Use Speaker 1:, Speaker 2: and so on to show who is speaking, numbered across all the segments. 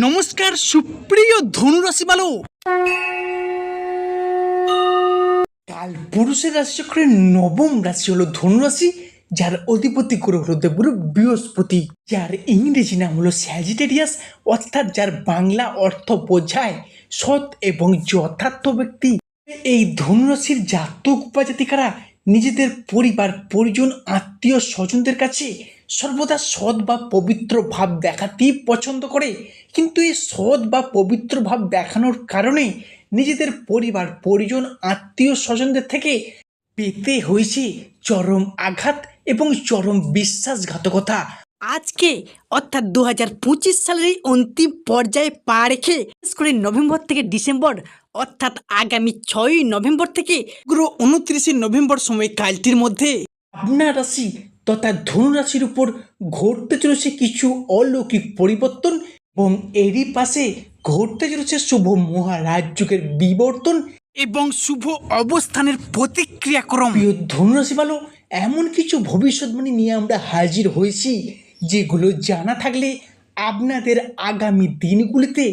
Speaker 1: নমস্কার, সুপ্রিয় ধনুরাশি বালো কাল পুরুষের রাশিচক্রের নবম রাশি হলো ধনুরাশি, যার অধিপতি গ্রহ হলো দেবগুরু বৃহস্পতি, যার ইংরেজি নাম হলো স্যাজিটেরিয়াস অর্থাৎ যার বাংলা অর্থ বোঝায় সৎ এবং যথার্থ ব্যক্তি। এই ধনুরাশির জাতক বা জাতিকারা নিজেদের পরিবার, পরিজন, আত্মীয় স্বজনদের কাছে সর্বদা সৎ বা পবিত্র ভাব দেখাতেই পছন্দ করে। কিন্তু এই সৎ বা পবিত্র ভাব দেখানোর কারণে নিজেদের পরিবার, পরিজন, আত্মীয় স্বজনদের থেকে পেতে হয়েছে চরম আঘাত এবং চরম বিশ্বাসঘাতকতা।
Speaker 2: আজকে, অর্থাৎ দু হাজার পঁচিশ সালের এই অন্তিম পর্যায়ে পা রেখে করে নভেম্বর থেকে ডিসেম্বর অর্থাৎ আগামী ছয়ই নভেম্বর থেকে
Speaker 1: পুরো উনত্রিশে নভেম্বর সময়কালটির মধ্যে। আপনার রাশি তথা ধনু রাশির উপর ঘটতে চলেছে কিছু অলৌকিক পরিবর্তন এবং এরই পাশে ঘটতে চলেছে শুভ মহারাজ যুগের বিবর্তন এবং শুভ অবস্থানের প্রতিক্রিয়াক্রম। প্রিয় ধনুরাশি ভালো এমন কিছু ভবিষ্যৎবাণী নিয়ে আমরা হাজির হয়েছি যেগুলো জানা থাকলে আপনাদের আগামী দিনগুলিতে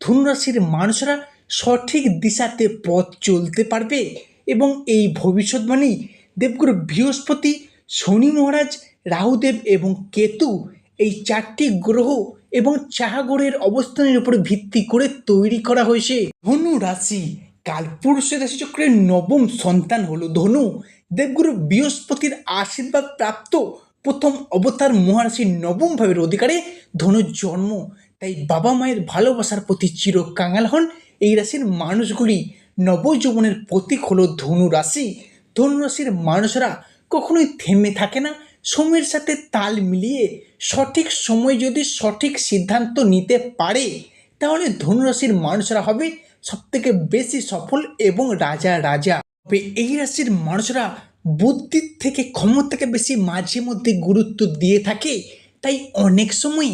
Speaker 1: ধনুরাশির মানুষরা সঠিক দিশাতে পথ চলতে পারবে এবং এই ভবিষ্যৎবাণী দেবগুরু বৃহস্পতি, শনি মহারাজ, রাহুদেব এবং কেতু এই চারটি গ্রহ এবং চাহাগরের অবস্থানের উপর ভিত্তি করে তৈরি করা হয়েছে। ধনু রাশি কালপুরুষের রাশিচক্রের নবম সন্তান হলো ধনু। দেবগুরু বৃহস্পতির আশীর্বাদ প্রাপ্ত প্রথম অবতার মহারাশির নবম ভাবের অধিকারে ধনুর জন্ম। তাই বাবা মায়ের ভালোবাসার প্রতি চির কাঙাল হন এই রাশির মানুষগুলি নবযৌবনের প্রতীক হলো ধনু রাশি। ধনু রাশির মানুষরা কখনোই থেমে থাকে না, সময়ের সাথে তাল মিলিয়ে সঠিক সময় যদি সঠিক সিদ্ধান্ত নিতে পারে, তাহলে ধনুরাশির মানুষরা হবে সবথেকে বেশি সফল এবং রাজা রাজা। তবে এই রাশির মানুষরা বুদ্ধির থেকে ক্ষমতাকে বেশি মাঝে মধ্যে গুরুত্ব দিয়ে থাকে, তাই অনেক সময়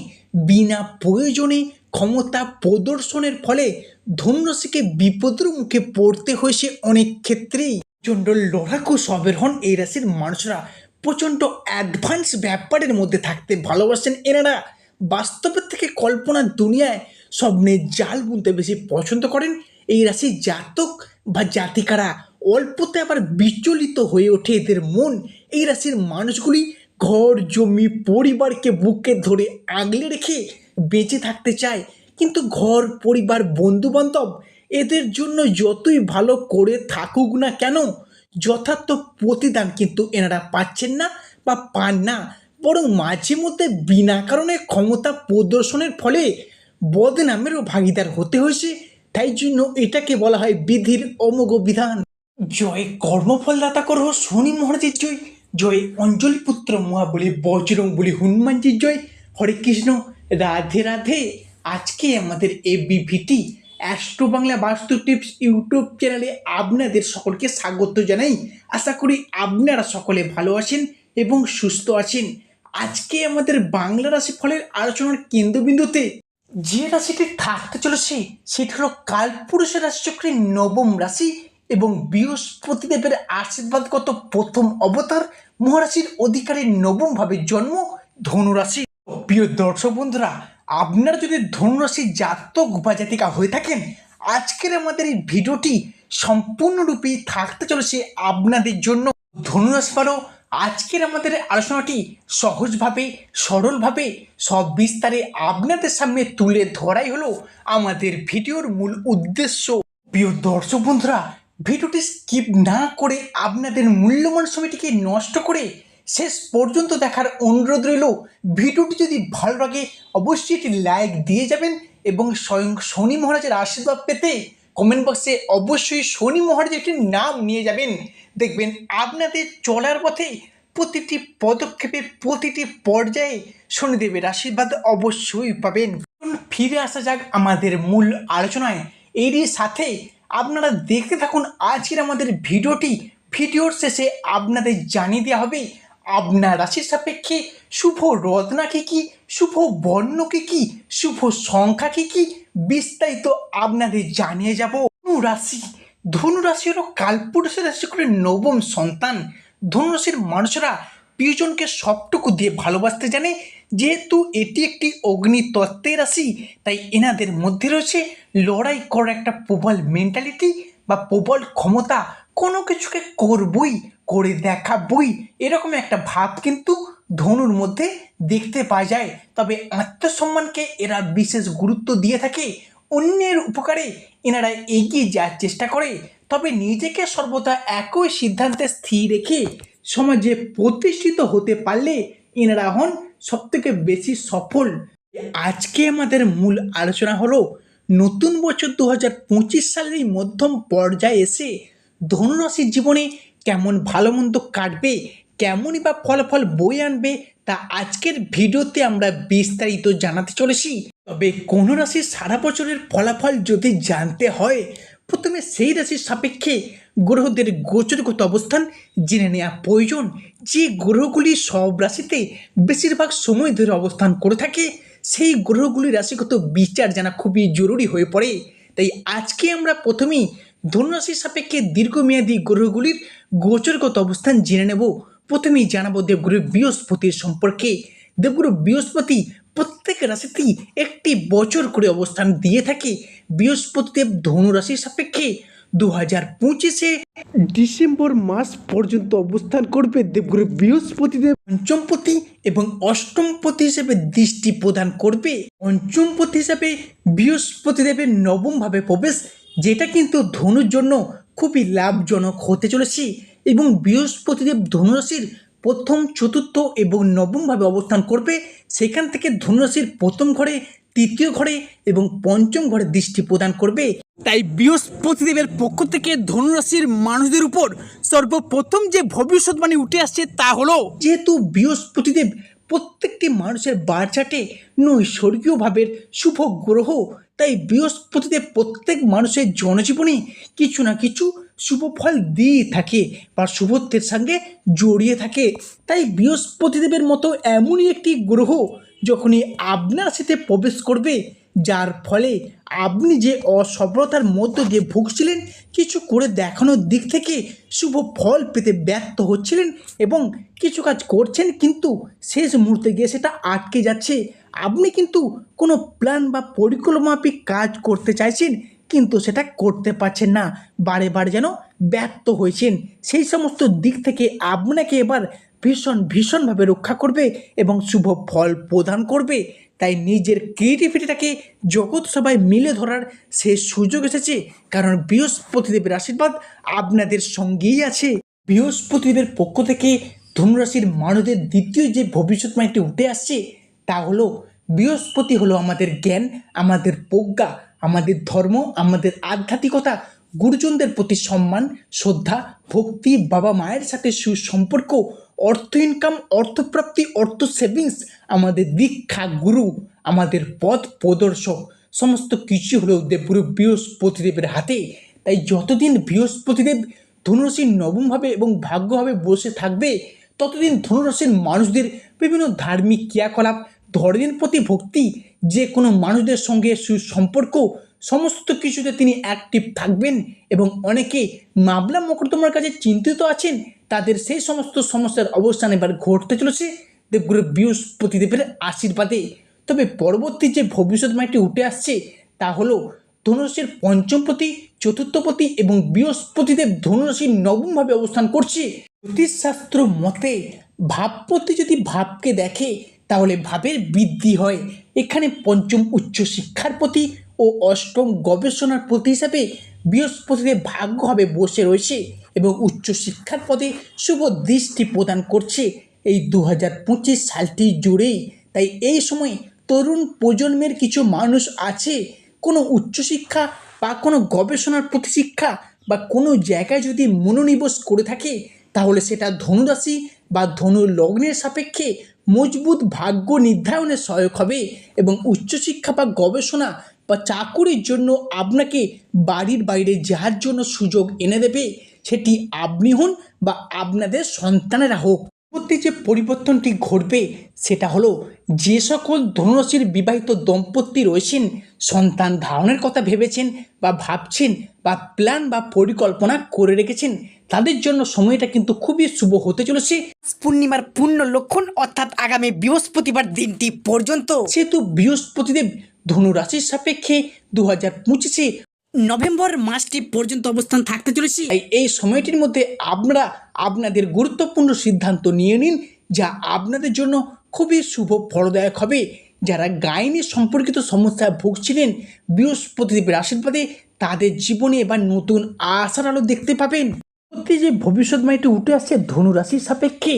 Speaker 1: বিনা প্রয়োজনে ক্ষমতা প্রদর্শনের ফলে ধনুরাশিকে বিপদের মুখে পড়তে হয়েছে অনেক ক্ষেত্রেই। প্রচণ্ড লড়াকু সবের হন এই রাশির মানুষরা। প্রচণ্ড অ্যাডভান্স ব্যাপারের মধ্যে থাকতে ভালোবাসেন এনারা। বাস্তবের থেকে কল্পনার দুনিয়ায় স্বপ্নের জাল বুনতে বেশি পছন্দ করেন এই রাশির জাতক বা জাতিকারা। অল্পতে আবার বিচলিত হয়ে ওঠে এদের মন। এই রাশির মানুষগুলি ঘর, জমি, পরিবারকে বুকে ধরে আগলে রেখে বেঁচে থাকতে চায়। কিন্তু ঘর, পরিবার বন্ধু বান্ধব এদের জন্য যতই ভালো করে থাকুক না কেন, যথার্থ প্রতিদান কিন্তু এনারা পাচ্ছেন না বা পান না। বরং মাঝে মধ্যে বিনা কারণে ক্ষমতা প্রদর্শনের ফলে বদনামেরও ভাগিদার হতে হয়েছে। তাই জন্য এটাকে বলা হয় বিধির অমোঘ বিধান। জয় কর্মফলদাতা করহ শনি মহারাজের জয় জয় অঞ্জলি পুত্র মহাবলী বজরং বলি হনুমানজির জয়। হরে কৃষ্ণ। রাধে রাধে, আজকে আমাদের এবিভিটি অ্যাস্ট্রো বাংলা বাস্তু টিপস ইউটিউব চ্যানেলে আপনাদের সকলকে স্বাগত জানাই। আশা করি আপনারা সকলে ভালো আছেন এবং সুস্থ আছেন। আজকে আমাদের বাংলা রাশি ফলের আলোচনার কেন্দ্রবিন্দুতে যে রাশিটি থাকতে চলেছে, সেটি হলো কালপুরুষের রাশিচক্রের নবম রাশি এবং বৃহস্পতিদেবের আশীর্বাদগত প্রথম অবতার মহারাশির অধিকারীর নবমভাবে জন্ম ধনুরাশি প্রিয় দর্শক বন্ধুরা, আপনারা যদি ধনুরাশির জাতক বা জাতিকা হয়ে থাকেন, আজকের আমাদের এই ভিডিওটি সম্পূর্ণরূপে থাকতে চলেছে আপনাদের জন্য। ধনুরাশি পারো আজকের আমাদের আলোচনাটি সহজভাবে, সরলভাবে সব বিস্তারে আপনাদের সামনে তুলে ধরাই হলো আমাদের ভিডিওর মূল উদ্দেশ্য। প্রিয় দর্শক বন্ধুরা, ভিডিওটি স্কিপ না করে আপনাদের মূল্যবান সময়টিকে নষ্ট করে শেষ পর্যন্ত দেখার অনুরোধ রইল, ভিডিওটি যদি ভালো লাগে, অবশ্যই একটি লাইক দিয়ে যাবেন এবং স্বয়ং শনি মহারাজের আশীর্বাদ পেতে কমেন্ট বক্সে অবশ্যই শনি মহারাজের একটি নাম নিয়ে যাবেন। দেখবেন আপনাদের চলার পথে প্রতিটি পদক্ষেপে প্রতিটি পর্যায়ে শনিদেবের আশীর্বাদ অবশ্যই পাবেন। ফিরে আসা যাক আমাদের মূল আলোচনায়। এরই সাথে আপনারা দেখতে থাকুন আজকের আমাদের ভিডিওটি। ভিডিওর শেষে আপনাদের জানিয়ে দেওয়া হবে আপনার রাশির সাপেক্ষে শুভ রত্না কী, শুভ বর্ণ কী, শুভ সংখ্যা কী বিস্তারিত আপনাদের জানিয়ে যাব। রাশি ধনু রাশি হলো কালপুরুষের রাশি করে নবম সন্তান। ধনু রাশির মানুষরা প্রিয়জনকে সবটুকু দিয়ে ভালোবাসতে জানে, যেহেতু এটি একটি অগ্নি তত্ত্বের রাশি, তাই এনাদের মধ্যে রয়েছে লড়াই করার একটা প্রবল মেন্টালিটি বা প্রবল ক্ষমতা। কোনো কিছুকে করবই করে দেখাবই এরকম একটা ভাব কিন্তু ধনুর মধ্যে দেখতে পাওয়া যায়। তবে আত্মসম্মানকে এরা বিশেষ গুরুত্ব দিয়ে থাকে। অন্যের উপকারে এনারা এগিয়ে যাওয়ার চেষ্টা করে। তবে নিজেকে সর্বদা একই সিদ্ধান্তে স্থির রেখে সমাজে প্রতিষ্ঠিত হতে পারলে এনারা হন সবথেকে বেশি সফল। আজকে আমাদের মূল আলোচনা হলো, নতুন বছর দু হাজার পঁচিশ সালের মধ্যম পর্যায়ে এসে ধনুরাশির জীবনে কেমন ভালো মন্দ কাটবে, কেমনই বা ফলাফল বই আনবে, তা আজকের ভিডিওতে আমরা বিস্তারিত জানাতে চলেছি। তবে কোনো রাশির সারা বছরের ফলাফল যদি জানতে হয়, প্রথমে সেই রাশির সাপেক্ষে গ্রহদের গোচরগত অবস্থান জেনে নেওয়া প্রয়োজন। যে গ্রহগুলি সব রাশিতে বেশিরভাগ সময় ধরে অবস্থান করে থাকে, সেই গ্রহগুলির রাশিগত বিচার জানা খুবই জরুরি হয়ে পড়ে। তাই আজকে আমরা প্রথমেই ধনুরাশির সাপেক্ষে দীর্ঘমেয়াদী গ্রহগুলির গোচরগত অবস্থান জেনে নেব। প্রথমেই জানাব দেবগুরু বৃহস্পতির সম্পর্কে। দেবগুরু বৃহস্পতি প্রত্যেক রাশিতেই একটি বছর করে অবস্থান দিয়ে থাকে। বৃহস্পতিদেব ধনুরাশির সাপেক্ষে দু হাজার পঁচিশে
Speaker 3: ডিসেম্বর মাস পর্যন্ত অবস্থান করবে দেবগুরু বৃহস্পতিদেব
Speaker 1: পঞ্চমপতি এবং অষ্টমপতি হিসেবে দৃষ্টি প্রদান করবে। পঞ্চমপতি হিসেবে বৃহস্পতিদেবের নবমভাবে প্রবেশ যেটা কিন্তু ধনুর জন্য খুবই লাভজনক হতে চলেছে এবং বৃহস্পতিদেব ধনুরাশির প্রথম, চতুর্থ এবং নবমভাবে অবস্থান করবে। সেখান থেকে ধনুরাশির প্রথম ঘরে, তৃতীয় ঘরে এবং পঞ্চম ঘরে দৃষ্টি প্রদান করবে।
Speaker 2: তাই বৃহস্পতিদেবের পক্ষ থেকে ধনুরাশির মানুষদের উপর সর্বপ্রথম যে ভবিষ্যৎবাণী উঠে আসছে তা হলো,
Speaker 1: যেহেতু বৃহস্পতিদেব প্রত্যেকটি মানুষের বারচাটে নৈসর্গীয় ভাবের শুভ গ্রহ তাই বৃহস্পতিদেব প্রত্যেক মানুষের জনজীবনে কিছু না কিছু শুভ ফল দিয়ে থাকে বা শুভত্বের সঙ্গে জড়িয়ে থাকে। তাই বৃহস্পতিদেবের মতো এমনই একটি গ্রহ যখনই আপনার সাথে প্রবেশ করবে, যার ফলে আপনি যে অসফলতার মধ্য দিয়ে ভুগছিলেন, কিছু করে দেখানোর দিক থেকে শুভ ফল পেতে ব্যর্থ হচ্ছিলেন এবং কিছু কাজ করছেন, কিন্তু শেষ মুহূর্তে গিয়ে সেটা আটকে যাচ্ছে। আপনি কিন্তু কোনো প্ল্যান বা পরিকল্পনামাফিক কাজ করতে চাইছেন, কিন্তু সেটা করতে পারছেন না। বারে বারে যেন ব্যর্থ হয়েছেন। সেই সমস্ত দিক থেকে আপনাকে এবার ভীষণ, ভীষণভাবে রক্ষা করবে এবং শুভ ফল প্রদান করবে। তাই নিজের ক্রিয়েটিভিটিটাকে জগৎ সবাই মিলে ধরার সে সুযোগ এসেছে, কারণ বৃহস্পতিদেবের আশীর্বাদ আপনাদের সঙ্গেই আছে। বৃহস্পতিদেবের পক্ষ থেকে ধনুরাশির মানুষদের দ্বিতীয় যে ভবিষ্যৎবাণীটি উঠে আসছে তা হলো বৃহস্পতি হলো আমাদের জ্ঞান, আমাদের প্রজ্ঞা, আমাদের ধর্ম, আমাদের আধ্যাত্মিকতা, গুরুজনদের প্রতি সম্মান, শ্রদ্ধা, ভক্তি, বাবা মায়ের সাথে সুসম্পর্ক, অর্থ ইনকাম অর্থপ্রাপ্তি অর্থ সেভিংস আমাদের দীক্ষা, গুরু, আমাদের পথ প্রদর্শক, সমস্ত কিছু হলো দেবগুরু বৃহস্পতিদেবের হাতে। তাই যতদিন বৃহস্পতিদেব ধনুরাশির নবমভাবে এবং ভাগ্যভাবে বসে থাকবে, ততদিন ধনুরাশির মানুষদের বিভিন্ন ধার্মিক ক্রিয়াকলাপ ধর্মের প্রতি ভক্তি, যে কোনো মানুষদের সঙ্গে সুসম্পর্ক, সমস্ত কিছুতে তিনি অ্যাক্টিভ থাকবেন এবং অনেকে মামলা মোকদ্দমার কাছে চিন্তিত আছেন, তাদের সেই সমস্ত সমস্যার অবস্থান এবার ঘটতে চলেছে। দেবগুরু বৃহস্পতিদেবের আশীর্বাদে। তবে পরবর্তী যে ভবিষ্যৎ ভবিষ্যৎবাণীটি উঠে আসছে, তা হলো ধনুরাশির পঞ্চমপতি, চতুর্থপতি এবং বৃহস্পতিদেব ধনুরাশির নবমভাবে অবস্থান করছে। জ্যোতিষশাস্ত্র মতে ভাবপতি যদি ভাবকে দেখে তাহলে ভাবের বৃদ্ধি হয়। এখানে পঞ্চম উচ্চ শিক্ষার প্রতি ও অষ্টম গবেষণার প্রতি হিসাবে বৃহস্পতিদেব ভাগ্যভাবে বসে রয়েছে এবং উচ্চ শিক্ষার পদে শুভ দৃষ্টি প্রদান করছে এই দু হাজার পঁচিশ সালটি জুড়েই। তাই এই সময় তরুণ প্রজন্মের কিছু মানুষ আছে, কোনো উচ্চশিক্ষা বা কোনো গবেষণার প্রতি শিক্ষা বা কোনো জায়গায় যদি মনোনিবেশ করে থাকে, তাহলে সেটা ধনুরাশি বা ধনু লগ্নের সাপেক্ষে মজবুত ভাগ্য নির্ধারণে সহায়ক হবে এবং উচ্চশিক্ষা বা গবেষণা বা চাকুরির জন্য আপনাকে বাড়ির বাইরে যাওয়ার জন্য সুযোগ এনে দেবে। সেটি আপনি হন বা আপনাদের সন্তানেরা হোক। পরবর্তী যে পরিবর্তনটি ঘটবে, সেটা হলো যে সকল ধনুরাশির বিবাহিত দম্পতি রয়েছেন, সন্তান ধারণের কথা ভেবেছেন বা ভাবছেন বা প্ল্যান বা পরিকল্পনা করে রেখেছেন তাদের জন্য সময়টা কিন্তু খুবই শুভ হতে চলেছে।
Speaker 2: পূর্ণিমার পূর্ণ লক্ষণ অর্থাৎ আগামী বৃহস্পতিবার দিনটি পর্যন্ত।
Speaker 1: সেহেতু বৃহস্পতিদেব ধনু রাশির সাপেক্ষে দু হাজার পঁচিশে
Speaker 2: নভেম্বর মাসটি পর্যন্ত অবস্থান থাকতে চলেছে।
Speaker 1: এই সময়টির মধ্যে আপনারা আপনাদের গুরুত্বপূর্ণ সিদ্ধান্ত নিয়ে নিন যা আপনাদের জন্য খুবই শুভ ফলদায়ক হবে। যারা গাইনি সম্পর্কিত সমস্যায় ভুগছিলেন বৃহস্পতিদেবের আশীর্বাদে তাদের জীবনে এবার নতুন আশার আলো দেখতে পাবেন। সত্যি যে ভবিষ্যৎবাণীটি উঠে আসছে, ধনু রাশির সাপেক্ষে,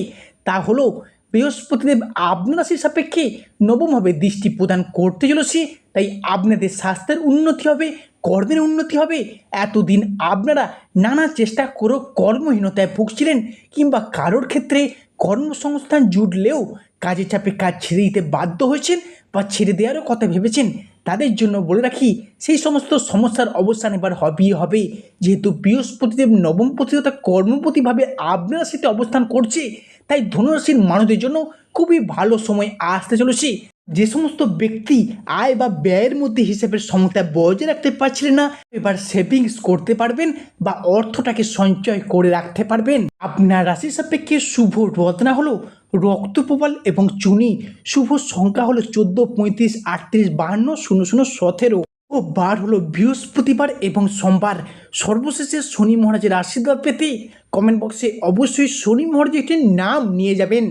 Speaker 1: তা হলো বৃহস্পতিদেব আপনার রাশির সাপেক্ষে নবমভাবে দৃষ্টি প্রদান করতে চলেছে, তাই আপনাদের স্বাস্থ্যের উন্নতি হবে, কর্মের উন্নতি হবে। এতদিন আপনারা নানা চেষ্টা করেও কর্মহীনতায় ভুগছিলেন, কিংবা কারোর ক্ষেত্রে কর্মসংস্থান জুটলেও কাজের চাপে কাজ ছেড়ে দিতে বাধ্য হয়েছেন বা ছেড়ে দেওয়ারও কথা ভেবেছেন, তাদের জন্য বলে রাখি, সেই সমস্ত সমস্যার অবসান এবার হবেই হবে। যেহেতু বৃহস্পতিদেব নবম তথা কর্মপতিভাবে আপনার সাথে অবস্থান করছে, তাই ধনুরাশির মানুষদের জন্য খুবই ভালো সময় আসতে চলেছে। যে সমস্ত ব্যক্তি আয় বা ব্যয়ের মধ্যে হিসেবের সমতা বজায় রাখতে পারছিলেন না, এবার সেভিংস করতে পারবেন বা অর্থটাকে সঞ্চয় করে রাখতে পারবেন। আপনার রাশি সাপেক্ষে শুভ রত্না হলো রক্তপ্রবাল এবং চুনি। শুভ সংখ্যা হলো চোদ্দ, পঁয়ত্রিশ, আটত্রিশ, বাহান্ন, শূন্য শূন্য, সতেরো। ও বার হলো বৃহস্পতিবার এবং সোমবার। সর্বশেষে শনি মহারাজের আশীর্বাদ পেতে কমেন্ট বক্সে অবশ্যই শনি মহারাজের একটি নাম নিয়ে যাবেন।